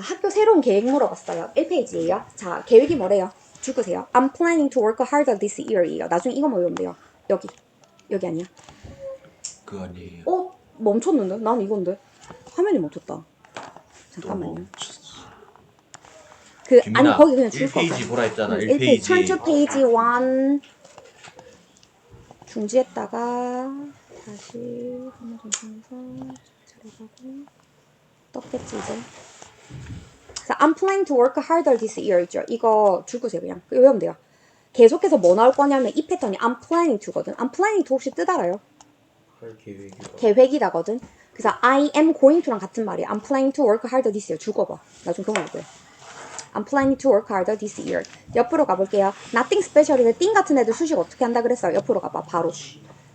학교 새로운 계획 물어봤어요. 1페이지예요. 자, 계획이 뭐래요? 죽으세요. I'm planning to work harder this year이에요. 나중에 이거 뭐 외우면 돼요. 여기. 여기 아니야. 그 아니에요. 어? 멈췄는데? 난 이건데. 화면이 멈췄다. 또 잠깐만요. 멈췄어. 그 김민아, 아니 거기 그냥 줄 거. 1페이지 보라 했잖아. 1페이지. 1페이지. turn to page 1. 중지했다가 다시 화면 전송해서 자리하고 떴겠지 이제. 자, I'm planning to work harder this year 있죠. 이거 줄거세요 그냥. 외우면 돼요. 계속해서 뭐 나올 거냐면 이 패턴이 I'm planning to거든. I'm planning to 혹시 뜻 알아요? 계획이다. 계획이다거든. 그래서 I am going to랑 같은 말이야. I'm planning to work harder this year. 죽어봐. 나중 그런 거 돼. I'm planning to work harder this year. 옆으로 가볼게요. Nothing special인데 띵 같은 애들 수식 어떻게 한다 그랬어요? 옆으로 가봐. 바로.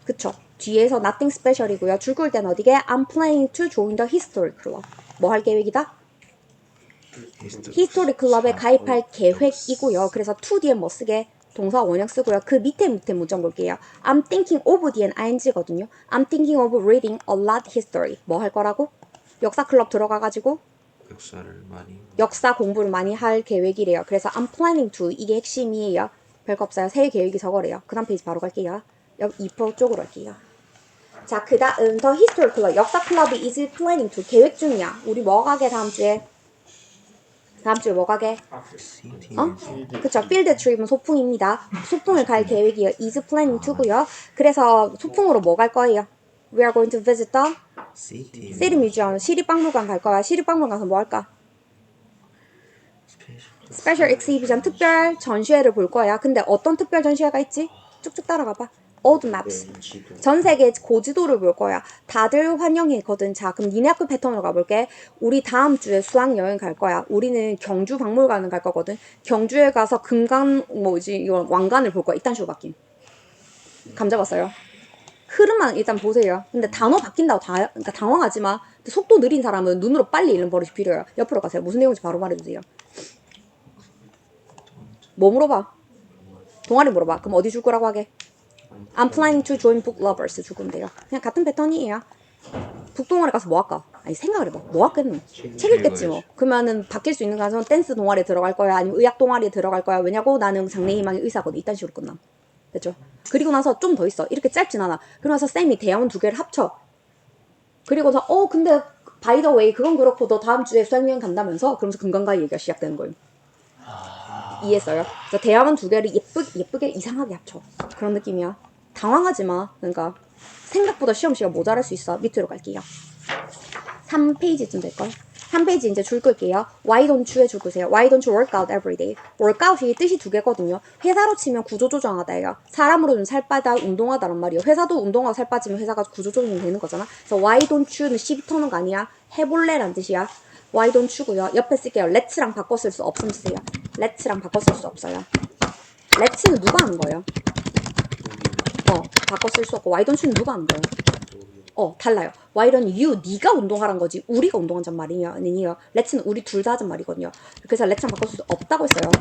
그쵸. 뒤에서 nothing special이고요. 줄글 땐 어디게? I'm planning to join the history club. 뭐할 계획이다? 히스토리 클럽에 가입할 계획이고요. 그래서 to 뒤에 뭐 쓰게? 동사 원형 쓰고요. 그 밑에 밑에 문장 볼게요. I'm thinking of 뒤엔 ing거든요. I'm thinking of reading a lot history. 뭐 할 거라고? 역사 클럽 들어가가지고 역사를 많이. 역사 공부를 많이 할 계획이래요. 그래서 I'm planning to 이게 핵심이에요. 별거 없어요. 새 계획이 저거래요. 그 다음 페이지 바로 갈게요. 여기 2% 쪽으로 할게요. 자, 그 다음 더 히스토리 클럽. 역사 클럽이 is planning to 계획 중이야. 우리 뭐 가게 다음 주에? 다음 주에 뭐 가게? CT. 어? 그쵸. 필드 트립은 소풍입니다. 소풍을 갈 계획이에요. is planning to고요. 그래서 소풍으로 뭐 갈 거예요? We are going to visit the CT. city museum. 시립박물관 갈 거야. 시립박물관 가서 뭐 할까? 스페셜 exhibition 특별 전시회를 볼 거야. 근데 어떤 특별 전시회가 있지? 쭉쭉 따라가 봐. Old maps. 지도. 전 세계 고지도를 볼 거야. 다들 환영했거든. 자, 그럼 니네 학교 패턴으로 가볼게. 우리 다음 주에 수학 여행 갈 거야. 우리는 경주 박물관을 갈 거거든. 경주에 가서 금강 뭐지 이거 왕관을 볼 거야. 이딴 식으로 바뀐. 감 잡았어요? 흐름만 일단 보세요. 근데 단어 바뀐다고 다, 그러니까 당황하지 마. 속도 느린 사람은 눈으로 빨리 읽는 버릇이 필요해요. 옆으로 가세요. 무슨 내용인지 바로 말해주세요. 뭐 물어봐? 동아리 물어봐. 그럼 어디 줄 거라고 하게? I'm planning to join book lovers 죽으면 돼요. 그냥 같은 패턴이에요. 북동아리 가서 뭐 할까? 아니 생각을 해봐. 뭐 할겠노? 책 읽겠지 뭐. 그러면은 바뀔 수 있는 가서 댄스 동아리에 들어갈 거야. 아니면 의학 동아리에 들어갈 거야. 왜냐고 나는 장래희망의 의사거든. 이딴 식으로 끝남. 됐죠? 그리고 나서 좀 더 있어. 이렇게 짧진 않아. 그러고 나서 쌤이 대화문 두 개를 합쳐. 그리고서 어 근데 바이 더 웨이 그건 그렇고 너 다음 주에 수학여행 간다면서 그러면서 금강가의 얘기가 시작되는 거예요. 이해했어요? 그래서 대화문 두 개를 예쁘게 예쁘게 이상하게 합쳐. 그런 느낌이야. 당황하지 마. 그러니까 생각보다 시험 시간 모자랄 수 있어. 밑으로 갈게요. 3페이지쯤 될걸? 3페이지 이제 줄 끌게요. Why don't you에 줄 거세요. Why don't you work out every day? workout이 뜻이 두 개거든요. 회사로 치면 구조조정하다예요. 사람으로 좀 살 빠다, 운동하다란 말이에요. 회사도 운동하고 살 빠지면 회사가 구조조정이 되는 거잖아. 그래서 why don't you는 시비 터는 거 아니야. 해볼래란 뜻이야. why don't you고요. 옆에 쓸게요. let's랑 바꿔 쓸 수 없음 쓰세요. Let's랑 바꿔 쓸 수 없어요. let's는 누가 하는 거예요? 어, 바꿔 쓸 수 없고 why don't you는 누가 하는 거예요? 어, 달라요. Why don't you? 네가 운동하란 거지. 우리가 운동하잔 말이냐. 아니요. let's는 우리 둘 다 하잔 말이거든요. 그래서 let's랑 바꿀 수 없다고 했어요.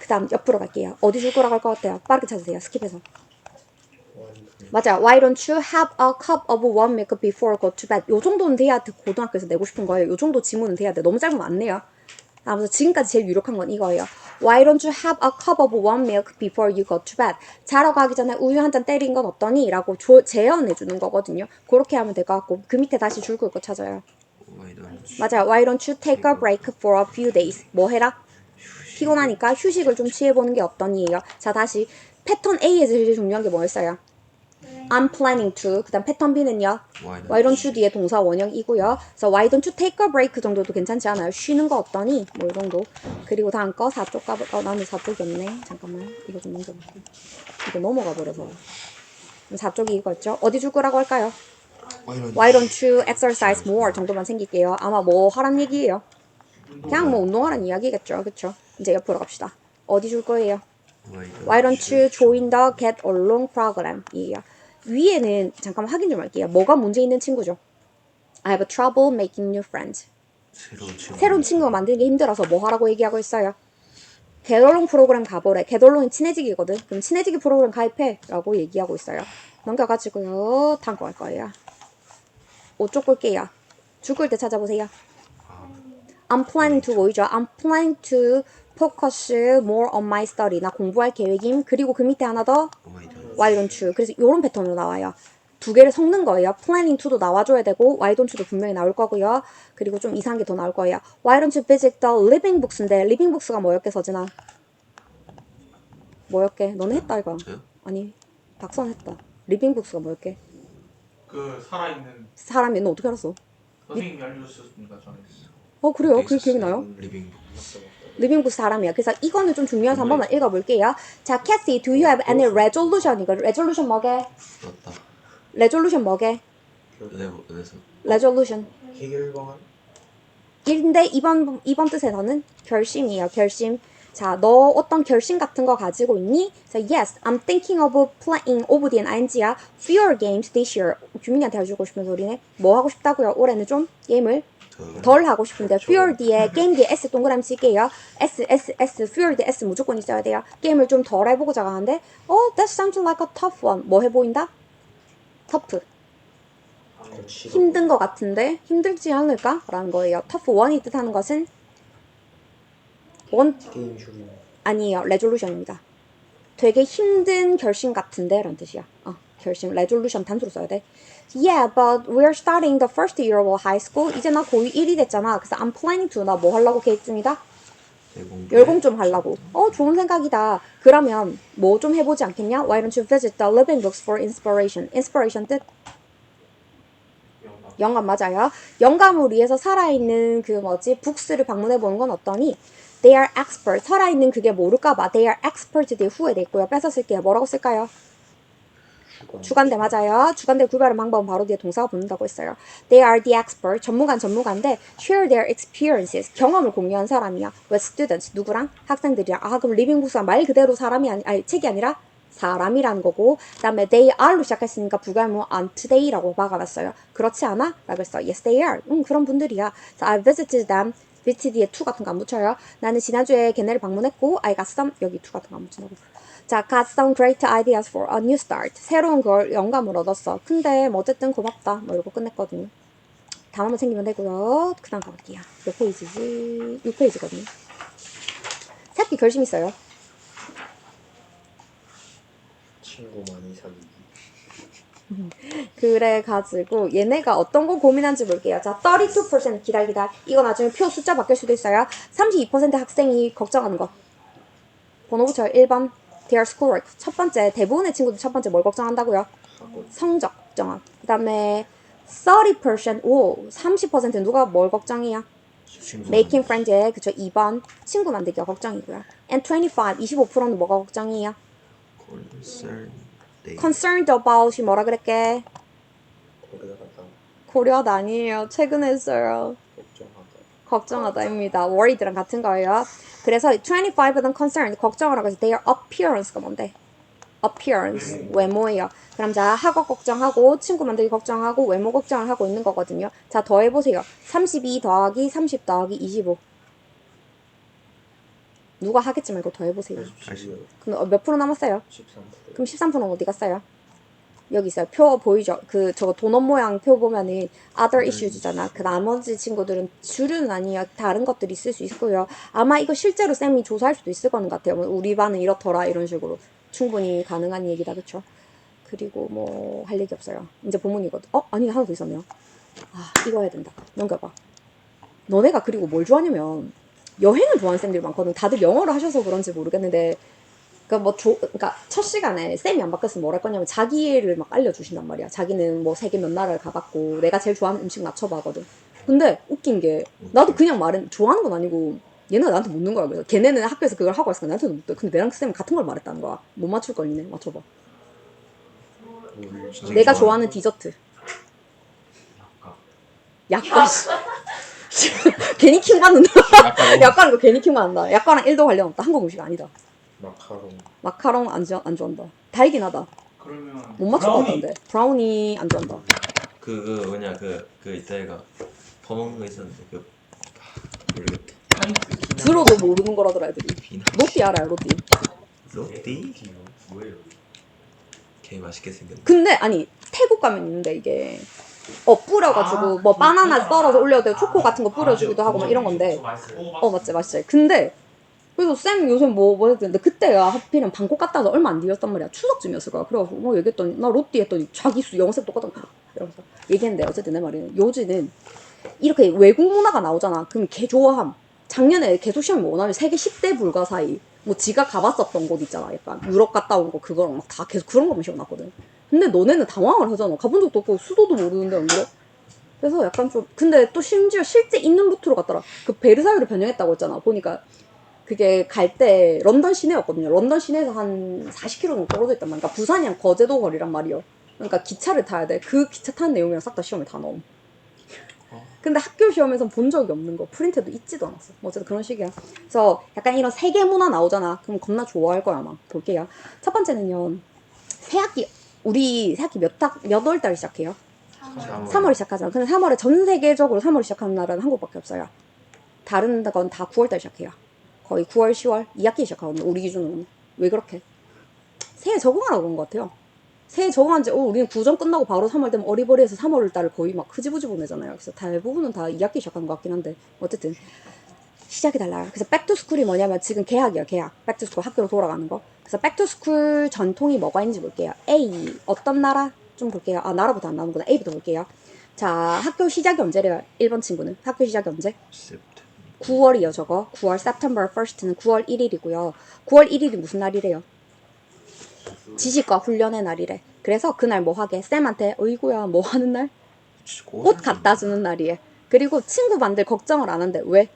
그 다음 옆으로 갈게요. 어디 줄 거라고 할 것 같아요? 빠르게 찾으세요. 스킵해서. 맞아요. Why don't you have a cup of warm milk before go to bed? 요 정도는 돼야 돼. 고등학교에서 내고 싶은 거예요. 요 정도 지문은 돼야 돼. 너무 짧으면 안 내요. 아무튼 지금까지 제일 유력한 건 이거예요. Why don't you have a cup of warm milk before you go to bed? 자러 가기 전에 우유 한 잔 때린 건 어떠니? 라고 조, 제언해 주는 거거든요. 그렇게 하면 될 것 같고 그 밑에 다시 줄거 찾아요. 맞아요. Why don't you take a break for a few days? 뭐 해라? 피곤하니까 휴식을 좀 취해보는 게 어떠니예요. 자 다시 패턴 A에서 제일 중요한 게 뭐였어요? I'm planning to. 그다음 패턴 B는요. Why don't Why don't you 뒤에 동사 원형이고요. 그래서 Why don't you take a break 정도도 괜찮지 않아요? 쉬는 거 어떠니? 뭐 이 정도. 그리고 다음 거 4쪽 가볼까? 어, 나는 4쪽이 없네. 잠깐만. 이거 좀 넘겨볼게. 이거 넘어가 버려서. 4쪽이 이거였죠? 어디 줄 거라고 할까요? Why don't Why don't you exercise more 정도만 생길게요. 아마 뭐 하란 얘기예요. 그냥 뭐 운동하란 이야기겠죠. 그쵸? 이제 옆으로 갑시다. 어디 줄 거예요? Why don't you join the Get Along program? 이에요. 위에는 잠깐만 확인 좀 할게요. 뭐가 문제 있는 친구죠? I have trouble making new friends. 새로운 친구 새로운 친구가 만들기 힘들어서 뭐 하라고 얘기하고 있어요? Along 프로그램 가보래. Along이 친해지기거든. 그럼 친해지기 프로그램 가입해. 라고 얘기하고 있어요. 넘겨가지고요. 다음 거할 거예요. 5쪽 볼게요. 죽을 때 찾아보세요. I'm planning to 보이죠? I'm planning to focus more on my study. 나 공부할 계획임. 그리고 그 밑에 하나 더 why don't you? 그래서 이런 패턴으로 나와요. 두 개를 섞는 거예요. planning to도 나와줘야 되고 why don't you도 분명히 나올 거고요. 그리고 좀 이상한 게 더 나올 거예요. Why don't you visit the living books인데 living books가 뭐였게 서진아? 뭐였게? 너네 했다 이거? 저요? 아니 박선 했다. living books가 뭐였게? 그 살아있는 사람이 너 어떻게 알았어? 선생님이 알려주셨습니다 전에 어 그래요? 그게 기억이 나요? 리빙 리빙북 사람이야. 그래서 이거는 좀 중요해서 한 번만 읽어볼게요. 자, 캐시, do you have any resolution? 이거 resolution 뭐게? 맞다 resolution 뭐게? resolution. 해결 방안? 1인데 2번, 2번 뜻에서는 결심이에요. 결심. 자, 너 어떤 결심 같은 거 가지고 있니? 그래서 yes, I'm thinking of playing of the ing야. fewer games this year. 규민이한테 해주고 싶은 소리네. 뭐 하고 싶다고요? 올해는 좀 게임을 더 덜 하고 싶은데 fewer 뒤에 게임 뒤에 s 동그라미 칠게요. s s s fewer 뒤에 s 무조건 있어야 돼요. 게임을 좀 덜 해보고자 하는데 oh that sounds like a tough one. 뭐 해 보인다? 터프. 거치고 힘든 것 같은데 힘들지 않을까? 라는 거예요. 터프 원이 뜻하는 것은 원 아니에요. 레졸루션입니다. 되게 힘든 결심 같은데 라는 뜻이야. 어, 결심. 레졸루션 단수로 써야 돼. Yeah, but we're starting the first year of high school. 이제 나 고2 1이 됐잖아. 그래서 I'm planning to 나 뭐 하려고 계획 중이다? 열공 좀 하려고. 어, 좋은 생각이다. 그러면 뭐 좀 해보지 않겠냐? Why don't you visit the living books for inspiration? inspiration 뜻? 영감 맞아요. 영감을 위해서 살아있는 그 뭐지 북스를 방문해 보는 건 어떠니? They are expert. 살아있는 그게 모를까봐. They are expert 뒤에 후에 돼 있고요. 뺏어 쓸게요. 뭐라고 쓸까요? 주관 주관대 맞아요. 주관대 구별하는 방법은 바로 뒤에 동사가 붙는다고 했어요. They are the expert. 전문가는 전문가인데 share their experiences. 경험을 공유한 사람이야. with students. 누구랑? 학생들이랑. 아 그럼 리빙북스가 말 그대로 사람이 아니, 아니 책이 아니라 사람이라는 거고 그 다음에 they are로 시작했으니까 부가문 on today라고 박아놨어요. 그렇지 않아? 라고 했어. Yes, they are. 음 그런 분들이야. So I visited them. 뒤에 to 같은 거 안 붙여요. 나는 지난주에 걔네를 방문했고 I got some 여기 to 같은 거 안 붙인다고. 자, got some great ideas for a new start. 새로운 걸 영감을 얻었어. 근데 뭐 어쨌든 고맙다. 뭐 이러고 끝냈거든요. 다음만 챙기면 되고요. 그 다음 가볼게요. 몇 페이지지? 6페이지거든요. 새끼 결심 있어요. 친구 많이 사귀기 그래가지고 얘네가 어떤 거 고민한지 볼게요. 자, 32% 기다려 기다려. 이거 나중에 표 숫자 바뀔 수도 있어요. 32% 학생이 걱정하는 거. 번호 붙여요. 1번. Their schoolwork. 첫 번째. 대부분의 친구들 첫 번째 뭘 걱정한다고요? 성적 걱정함. 그 다음에 30% 오, 30% 누가 뭘? 친구 Making friends에 그쵸 2번 친구 만들기가 걱정이고요. And 25, 25%는 뭐가 걱정이야? concern they Concerned about이 뭐라 그랬게? 고려하다 고려하다 아니에요. 최근에 했어요. 걱정하다 걱정하다입니다. worried랑 같은 거예요. 그래서 25는 concerned, 걱정하라고 해서 their appearance가 뭔데? appearance, 외모예요. 그럼 자, 학업 걱정하고, 친구 만들기 걱정하고, 외모 걱정을 하고 있는 거거든요. 자, 더해보세요. 32 더하기 30 더하기 25. 누가 하겠지만 이거 더해보세요. 80 그럼 어, 몇 프로 남았어요? 13% 그럼 13%는 어디 갔어요? 여기 있어요. 표 보이죠? 그 저거 도넛 모양 표 보면은 other issues잖아. 그 나머지 친구들은 주류는 아니에요. 다른 것들이 있을 수 있고요. 아마 이거 실제로 쌤이 조사할 수도 있을 거는 같아요. 뭐 우리 반은 이렇더라 이런 식으로 충분히 가능한 얘기다 그쵸? 그리고 뭐 할 얘기 없어요. 이제 본문이거든. 어 아니 하나 더 있었네요. 아 이거 해야 된다. 넘겨봐. 너네가 그리고 뭘 좋아하냐면 여행을 좋아하는 쌤들이 많거든. 다들 영어를 하셔서 그런지 모르겠는데 그러니까 뭐 조, 그러니까 첫 시간에 쌤이 안 바뀌었으면 뭘 할 거냐면 자기를 막 알려주신단 말이야. 자기는 뭐 세계 몇 나라를 가봤고 내가 제일 좋아하는 음식 맞춰봐거든. 근데 웃긴 게 나도 그냥 말은 좋아하는 건 아니고 얘네가 나한테 묻는 거야. 그래서 걔네는 학교에서 그걸 하고 왔으니까 나한테도 묻대. 근데 내랑 쌤은 같은 걸 말했다는 거야. 못 맞출 걸 니네 맞춰봐. 내가 좋아하는- 좋아하는 디저트. 약과. 괜히 킹 받는다. 약과는 거 괜히 킹 받는다. 약과랑 1도 관련 없다. 한국 음식 아니다. 마카롱 마카롱 안, 좋아, 안 좋아한다. 달긴 하다. 그러면 못 맞출 것 브라우니. 같은데. 브라우니 안 좋아한다. 그, 그 뭐냐 그, 그 이따가 퍼먹는 거 있었는데 그 아, 모르겠다 들어도 모르는 거라더라 애들이. 비나 로띠 알아요 로띠. 로띠? 뭐예요? 개 맛있게 생겼네 근데 아니 태국 가면 있는데 이게 어 뿌려가지고 뭐 바나나 썰어서 올려도 되고 초코 같은 거 뿌려주기도 하고 막 이런 건데. 오, 어 맞지 맞지. 근데 그래서 쌤 요새 뭐 뭐 했는데 그때가 하필이면 방콕 갔다 와서 얼마 안 뒤였단 말이야. 추석쯤이었을 거야. 그래가지고 뭐 얘기했더니 나 롯띠 했더니 자기 수 영색 똑같다고 이러면서 얘기했는데 어쨌든 내 말은 요지는 이렇게 외국 문화가 나오잖아. 그럼 걔 좋아함. 작년에 계속 시험이 뭐냐면 세계 10대 불가 사이. 뭐 지가 가봤었던 곳 있잖아. 약간 유럽 갔다 온 거 그거랑 막 다 계속 그런 거만 시험 났거든 근데 너네는 당황을 하잖아. 가본 적도 없고 수도도 모르는데 안 그래? 그래서 약간 좀 근데 또 심지어 실제 있는 루트로 갔더라. 그 베르사유를 변형했다고 했잖아. 보니까 그게 갈 때 런던 시내였거든요. 런던 시내에서 한 40km 정도 떨어져 있단 말이야. 그러니까 부산이랑 거제도 거리란 말이요 그러니까 기차를 타야 돼 그 기차 타는 내용이랑 싹 다 시험에 다 넣음. 근데 학교 시험에선 본 적이 없는 거. 프린트도 있지도 않았어. 뭐 어쨌든 그런 식이야. 그래서 약간 이런 세계 문화 나오잖아. 그럼 겁나 좋아할 거야 아마. 볼게요. 첫 번째는요. 새 학기 우리 새학기 몇, 학, 몇 월달 시작해요? 3월 시작하잖아. 근데 3월에 전 세계적으로 3월 시작하는 나라는 한국밖에 없어요. 다른 건 다 9월달 시작해요. 거의 9월, 10월 2학기 시작하거든요. 우리 기준으로는. 왜 그렇게? 새해 적응하라고 그런 것 같아요. 새해 적응한 지, 어, 우리는 구정 끝나고 바로 3월 되면 어리버리해서 3월 달을 거의 막 흐지부지 보내잖아요. 그래서 대부분은 다 2학기 시작하는 것 같긴 한데, 어쨌든. 시작이 달라요. 그래서 백투스쿨이 뭐냐면 지금 개학이에요, 개학. 백투스쿨 학교로 돌아가는 거. 그래서 백투스쿨 전통이 뭐가 있는지 볼게요. A, 어떤 나라? 좀 볼게요. 아, 나라부터 안 나오는구나. A부터 볼게요. 자, 학교 시작이 언제래요? 1번 친구는. 학교 시작이 언제? 9월이요, 저거. 9월, September 1st는 9월 1일이고요. 9월 1일이 무슨 날이래요? 지식과 훈련의 날이래. 그래서 그날 뭐 하게? 쌤한테, 어이구야, 뭐 하는 날? 옷 갖다 주는 날이에. 그리고 친구 반들 걱정을 안 한대. 왜?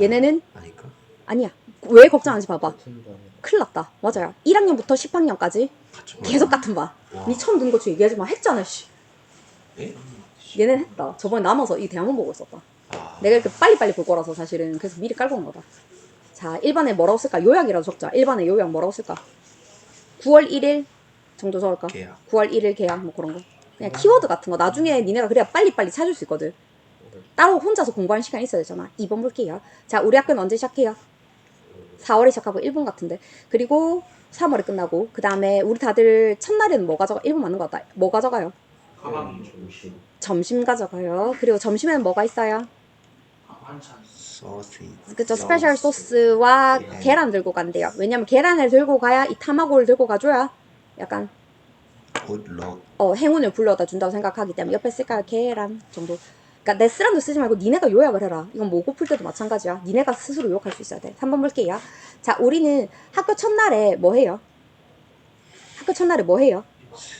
얘네는 아니까 아니야. 왜 걱정하는지 봐봐. 큰일 났다. 맞아요. 1학년부터 10학년까지 같이 계속 같은 반. 와. 니 처음 듣는 거 지금 얘기하지 마. 했잖아, 씨. 예? 얘는 했다. 저번에 남아서 이 대학원 보고 있었다. 아, 내가 이렇게 빨리빨리 볼 거라서 사실은. 그래서 미리 깔고 온 거다. 자, 1번에 뭐라고 쓸까? 요약이라도 적자. 1번에 요약 뭐라고 쓸까? 9월 1일 정도 적을까? 계약 9월 1일 계약 뭐 그런 거. 그냥 키워드 같은 거. 나중에 니네가 그래야 빨리빨리 찾을 수 있거든. 따로 혼자서 공부하는 시간이 있어야 되잖아. 2번 볼게요. 자, 우리 학교는 언제 시작해요? 4월에 시작하고 1번 같은데. 그리고 3월에 끝나고. 그 다음에 우리 다들 첫날에는 뭐 가져가? 1번 맞는 것 같다. 뭐 가져가요? 가방 점심 점심 가져가요. 그리고 점심에는 뭐가 있어요? 아, 반찬 소시 그쵸. 스페셜 소스와 계란 들고 간대요. 왜냐면 계란을 들고 가야 이 타마고를 들고 가줘야 약간 굿럭 어, 행운을 불러다 준다고 생각하기 때문에 옆에 쓸까요? 계란 정도. 그러니까 내 쓰란도 쓰지 말고 니네가 요약을 해라. 이건 모고 풀 때도 마찬가지야. 니네가 스스로 요약할 수 있어야 돼. 3번 볼게요. 자, 우리는 학교 첫날에 뭐 해요? 학교 첫날에 뭐 해요?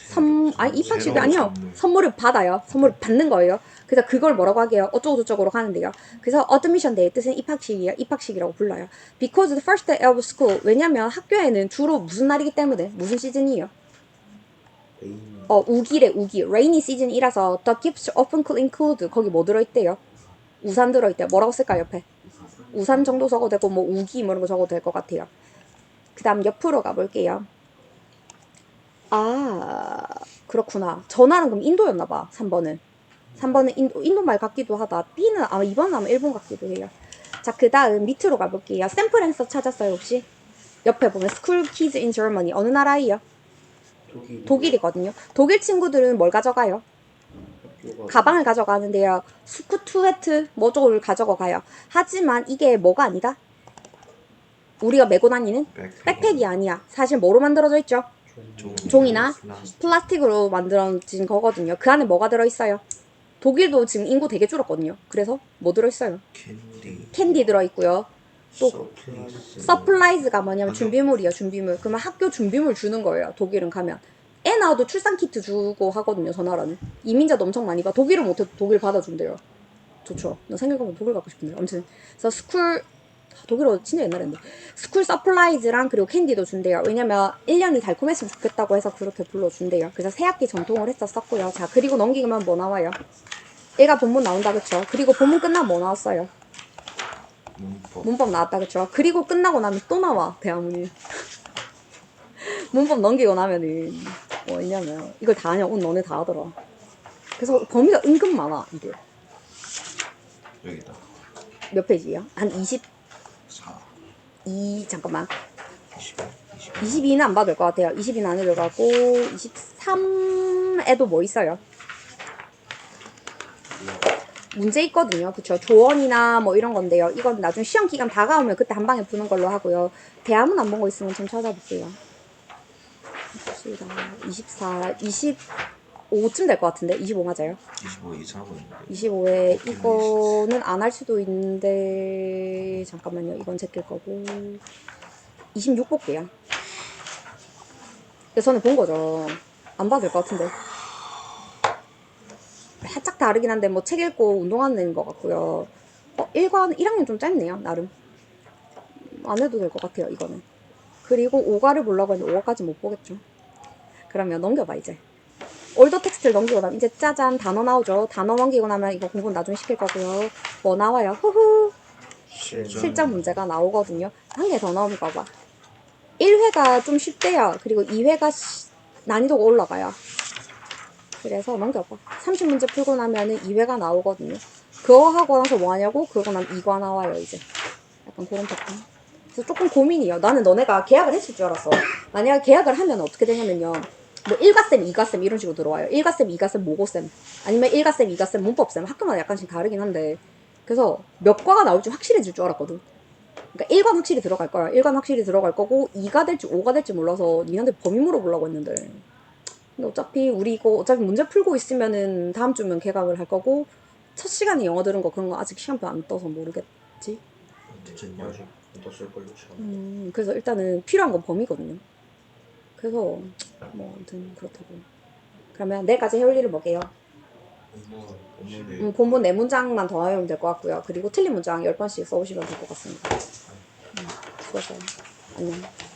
선, 아니, 새로운 아니요. 선물. 선물을 받아요. 선물을 받는 거예요. 그래서 그걸 뭐라고 하게요? 어쩌고저쩌고로 가는데요. 그래서 admission day 뜻은 입학식이에요. 입학식이라고 불러요. Because the first day of school. 왜냐면 학교에는 주로 무슨 날이기 때문에 무슨 시즌이에요? 어 우기래 우기. Rainy season이라서 the gifts often could include 거기 뭐 들어있대요? 우산 들어있대요. 뭐라고 쓸까 옆에? 우산 정도 적어도 되고 뭐 우기 뭐 이런 거 적어도 될 것 같아요. 그 다음 옆으로 가볼게요. 아 그렇구나. 전화는 그럼 인도였나 봐 3번은. 3번은 인도, 인도 말 같기도 하다. B는 아마 2번은 아마 일본 같기도 해요. 자 그 다음 밑으로 가볼게요. 샘플 앤서 찾았어요 혹시? 옆에 보면 School Kids in Germany. 어느 나라예요? 독일 독일이거든요. 독일 친구들은 뭘 가져가요? 가방을 가져가는데요. 스쿠투웨트 뭐저를 가져가 가요. 하지만 이게 뭐가 아니다? 우리가 메고 다니는 백팩이 아니야. 사실 뭐로 만들어져 있죠? 종 종이나 플라스틱으로 만들어진 거거든요. 그 안에 뭐가 들어있어요? 독일도 지금 인구 되게 줄었거든요. 그래서 뭐 들어있어요? 캔디 캔디 들어있고요. 또 서플라이즈 서플라이즈가 뭐냐면 준비물이에요, 준비물. 그러면 학교 준비물 주는 거예요, 독일은 가면. 애 낳아도 출산 키트 주고 하거든요, 저 나라는. 이민자도 엄청 많이 봐. 독일은 못해도 독일 받아준대요. 좋죠. 나 생각해보면 독일 가고 싶은데. 아무튼. 그래서 스쿨, 아, 독일어 진짜 옛날인데. 스쿨 서플라이즈랑 그리고 캔디도 준대요. 왜냐면 1년이 달콤했으면 좋겠다고 해서 그렇게 불러준대요. 그래서 새학기 전통을 했었었고요. 자, 그리고 넘기면 뭐 나와요? 얘가 본문 나온다, 그쵸? 그리고 본문 끝나면 뭐 나왔어요? 문법. 문법 나왔다 그쵸? 그리고 끝나고 나면 또 나와 대학문이. 문법 넘기고 나면은 뭐냐면 이걸 다 하냐? 온 너네 다 하더라. 그래서 범위가 은근 많아 이게. 여기다. 몇 페이지야? 한22 4 잠깐만. 20 22는 안 받을 것 같아요. 22는 안 들어가고 23에도 뭐 있어요? 문제 있거든요. 그쵸? 조언이나 뭐 이런 건데요. 이건 나중에 시험 기간 다가오면 그때 한 방에 푸는 걸로 하고요. 대화문 안 본 거 있으면 좀 찾아볼게요. 봅시다. 24, 25쯤 될 것 같은데? 25 맞아요? 25 이상하고 있는데 25에 이거는 안 할 수도 있는데 잠깐만요. 이건 제낄 거고 26 볼게요. 근데 저는 본 거죠. 안 봐도 될 것 같은데. 다르긴 한데 뭐 책 읽고 운동하는 것 같고요. 어, 1관 1학년 좀 짧네요. 나름. 안 해도 될 것 같아요. 이거는. 그리고 5가를 보려고 했는데 5가까지 못 보겠죠. 그러면 넘겨봐 이제. 올더 텍스트를 넘기고 나면 이제 짜잔 단어 나오죠. 단어 넘기고 나면 이거 공부 나중에 시킬 거고요. 뭐 나와요? 후후. 실전 문제가 나오거든요. 한 개더 나올까 봐. 1회가 좀 쉽대요. 그리고 2회가 시- 난이도가 올라가요. 그래서 넘겨봐. 30문제 풀고 나면은 2회가 나오거든요. 그거 하고 나서 뭐 하냐고? 그러고 나면 2과 나와요, 이제. 약간 그런 패턴. 그래서 조금 고민이에요. 나는 너네가 계약을 했을 줄 알았어. 만약에 계약을 하면 어떻게 되냐면요. 뭐 1과쌤, 2과쌤 이런 식으로 들어와요. 1과쌤, 2과쌤, 모고쌤. 아니면 1과쌤, 2과쌤, 문법쌤. 학교마다 약간씩 다르긴 한데. 그래서 몇 과가 나올지 확실해질 줄 알았거든. 그러니까 1관 확실히 들어갈 거야. 1관 확실히 들어갈 거고 2가 될지 5가 될지 몰라서 니한테 범위 물어보려고 했는데. 근데 어차피 우리 이거 어차피 문제 풀고 있으면은 다음 주면 개강을 할 거고 첫 시간에 영어 들은 거 그런 거 아직 시간표 안 떠서 모르겠지. 떴을걸요 시간 음, 그래서 일단은 필요한 건 범위거든요. 그래서 뭐 아무튼 그렇다고. 그러면 내일까지 해올 일을 뭐게요? 음, 본문 네 문장만 더 하면 될 것 같고요. 그리고 틀린 문장 10번씩 써오시면 될 것 같습니다. 음, 수고하셨어요. 안녕.